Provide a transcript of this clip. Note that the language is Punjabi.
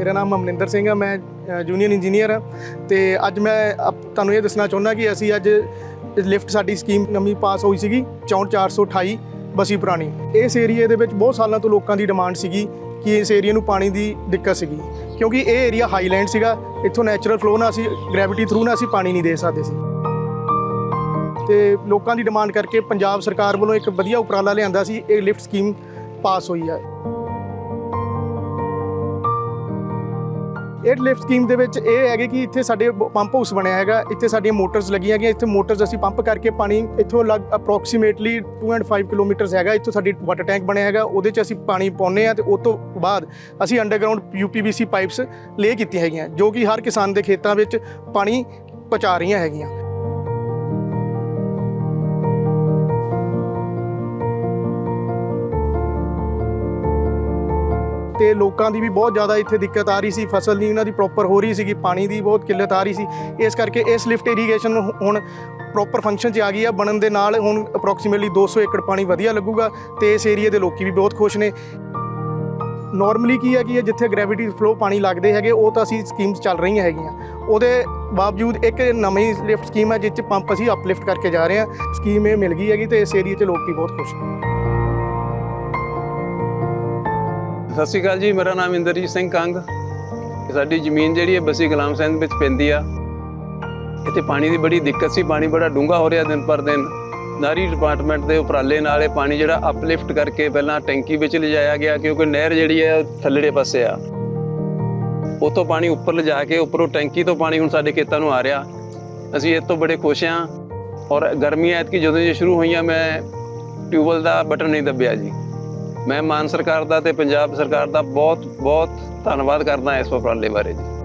ਮੇਰਾ ਨਾਮ ਅਮਨਿੰਦਰ ਸਿੰਘ ਆ, ਮੈਂ ਜੂਨੀਅਰ ਇੰਜੀਨੀਅਰ ਹਾਂ ਤੇ ਅੱਜ ਮੈਂ ਆਪ- ਤੁਹਾਨੂੰ ਇਹ ਦੱਸਣਾ ਚਾਹੁੰਦਾ ਕਿ ਅਸੀਂ ਅੱਜ ਲਿਫਟ ਸਾਡੀ ਸਕੀਮ ਨਵੀਂ ਪਾਸ ਹੋਈ ਸੀਗੀ 64428 ਬਸੀ ਪੁਰਾਣੀ। ਇਸ ਏਰੀਏ ਦੇ ਵਿੱਚ ਬਹੁਤ ਸਾਲਾਂ ਤੋਂ ਲੋਕਾਂ ਦੀ ਡਿਮਾਂਡ ਸੀਗੀ ਕਿ ਇਸ ਏਰੀਏ ਨੂੰ ਪਾਣੀ ਦੀ ਦਿੱਕਤ ਸੀਗੀ। ਕਿਉਂਕਿ ਇਹ ਏਰੀਆ ਹਾਈਲੈਂਡ ਸੀਗਾ, ਇੱਥੋਂ ਨੈਚੁਰਲ ਫਲੋ ਨਾਲ ਅਸੀਂ ਗ੍ਰੈਵਿਟੀ ਥਰੂ ਨਾਲ ਅਸੀਂ ਪਾਣੀ ਨਹੀਂ ਦੇ ਸਕਦੇ ਸੀ। ਤੇ ਲੋਕਾਂ ਦੀ ਡਿਮਾਂਡ ਕਰਕੇ ਪੰਜਾਬ ਸਰਕਾਰ ਵੱਲੋਂ ਇੱਕ ਵਧੀਆ ਉਪਰਾਲਾ ਲਿਆਂਦਾ ਸੀ, ਇਹ ਲਿਫਟ ਸਕੀਮ ਪਾਸ ਹੋਈ ਆ। ਇਹ ਲਿਫਟ ਸਕੀਮ ਦੇ ਵਿੱਚ ਇਹ ਹੈਗੇ ਕਿ ਇੱਥੇ ਸਾਡੇ ਪੰਪ ਹਾਊਸ ਬਣਿਆ ਹੈਗਾ। ਇੱਥੇ ਸਾਡੀਆਂ ਮੋਟਰਸ ਲੱਗੀਆਂ ਹੈਗੀਆਂ। ਇੱਥੇ ਮੋਟਰਸ ਅਸੀਂ ਪੰਪ ਕਰਕੇ ਪਾਣੀ ਇੱਥੋਂ ਲੱਗ ਅਪਰੋਕਸੀਮੇਟਲੀ 2.5 ਕਿਲੋਮੀਟਰਸ ਹੈਗਾ। ਇੱਥੋਂ ਸਾਡੀ ਵਾਟਰ ਟੈਂਕ ਬਣਿਆ ਹੈਗਾ। ਉਹਦੇ 'ਚ ਅਸੀਂ ਪਾਣੀ ਪਾਉਂਦੇ ਆ ਤੇ ਉਸ ਤੋਂ ਬਾਅਦ ਅਸੀਂ ਅੰਡਰਗਰਾਉਂਡ ਯੂਪੀਵੀਸੀ ਪਾਈਪਸ ਲੇ ਕੀਤੀਆਂ ਹੈਗੀਆਂ, ਜੋ ਕਿ ਹਰ ਕਿਸਾਨ ਦੇ ਖੇਤਾਂ ਵਿੱਚ ਪਾਣੀ ਪਹੁੰਚਾ ਰਹੀਆਂ ਹੈਗੀਆਂ। ਤੇ ਲੋਕਾਂ ਦੀ ਵੀ ਬਹੁਤ ਜ਼ਿਆਦਾ ਇੱਥੇ ਦਿੱਕਤ ਆ ਰਹੀ ਸੀ। ਫਸਲ ਨਹੀਂ ਉਹਨਾਂ ਦੀ ਪ੍ਰੋਪਰ ਹੋ ਰਹੀ ਸੀਗੀ, ਪਾਣੀ ਦੀ ਬਹੁਤ ਕਿੱਲਤ ਆ ਰਹੀ ਸੀ। ਇਸ ਕਰਕੇ ਇਸ ਲਿਫਟ ਇਰੀਗੇਸ਼ਨ ਹੁਣ ਪ੍ਰੋਪਰ ਫੰਕਸ਼ਨ 'ਚ ਆ ਗਈ ਆ। ਬਣਨ ਦੇ ਨਾਲ ਹੁਣ ਅਪਰੋਕਸੀਮੇਟਲੀ 200 ਏਕੜ ਪਾਣੀ ਵਧੀਆ ਲੱਗੂਗਾ ਤੇ ਇਸ ਏਰੀਆ ਦੇ ਲੋਕੀ ਵੀ ਬਹੁਤ ਖੁਸ਼ ਨੇ। ਨਾਰਮਲੀ ਕੀ ਹੈ ਕਿ ਜਿੱਥੇ ਗ੍ਰੈਵਿਟੀ ਫਲੋ ਪਾਣੀ ਲੱਗਦੇ ਹੈਗੇ, ਉਹ ਤਾਂ ਅਸੀਂ ਸਕੀਮਸ ਚੱਲ ਰਹੀਆਂ ਹੈਗੀਆਂ। ਉਹਦੇ ਬਾਵਜੂਦ ਇੱਕ ਨਵੀਂ ਲਿਫਟ ਸਕੀਮ ਹੈ ਜਿਸ 'ਚ ਪੰਪ ਅਸੀਂ ਅਪਲਿਫਟ ਕਰਕੇ ਜਾ ਰਹੇ ਹਾਂ। ਸਕੀਮ ਇਹ ਮਿਲ ਗਈ ਹੈਗੀ ਤੇ ਇਸ ਏਰੀਆ 'ਚ ਲੋਕੀ ਬਹੁਤ ਖੁਸ਼ ਨੇ। ਸਤਿ ਸ਼੍ਰੀ ਅਕਾਲ ਜੀ, ਮੇਰਾ ਨਾਮ ਇੰਦਰਜੀਤ ਸਿੰਘ ਕੰਗ। ਸਾਡੀ ਜ਼ਮੀਨ ਜਿਹੜੀ ਹੈ ਬਸੀ ਗੁਲਾਮ ਸਿੰਘ ਵਿੱਚ ਪੈਂਦੀ ਆ। ਇੱਥੇ ਪਾਣੀ ਦੀ ਬੜੀ ਦਿੱਕਤ ਸੀ, ਪਾਣੀ ਬੜਾ ਡੂੰਘਾ ਹੋ ਰਿਹਾ ਦਿਨ ਪਰ ਦਿਨ। ਨਾਰੀ ਡਿਪਾਰਟਮੈਂਟ ਦੇ ਉਪਰਾਲੇ ਨਾਲ ਇਹ ਪਾਣੀ ਜਿਹੜਾ ਅਪਲਿਫਟ ਕਰਕੇ ਪਹਿਲਾਂ ਟੈਂਕੀ ਵਿੱਚ ਲਿਜਾਇਆ ਗਿਆ, ਕਿਉਂਕਿ ਨਹਿਰ ਜਿਹੜੀ ਹੈ ਥੱਲੜੇ ਪਾਸੇ ਆ। ਉਤੋਂ ਪਾਣੀ ਉੱਪਰ ਲਿਜਾ ਕੇ, ਉੱਪਰੋਂ ਟੈਂਕੀ ਤੋਂ ਪਾਣੀ ਹੁਣ ਸਾਡੇ ਖੇਤਾਂ ਨੂੰ ਆ ਰਿਹਾ। ਅਸੀਂ ਇਹ ਤੋਂ ਬੜੇ ਖੁਸ਼ ਹਾਂ ਔਰ ਗਰਮੀਆਂ ਐਤਕੀ ਜਦੋਂ ਇਹ ਸ਼ੁਰੂ ਹੋਈਆਂ, ਮੈਂ ਟਿਊਬਵੈੱਲ ਦਾ ਬਟਨ ਨਹੀਂ ਦੱਬਿਆ ਜੀ। ਮੈਂ ਮਾਨ ਸਰਕਾਰ ਦਾ ਤੇ ਪੰਜਾਬ ਸਰਕਾਰ ਦਾ ਬਹੁਤ ਬਹੁਤ ਧੰਨਵਾਦ ਕਰਦਾ ਇਸ ਉਪਰਾਲੇ ਬਾਰੇ ਜੀ।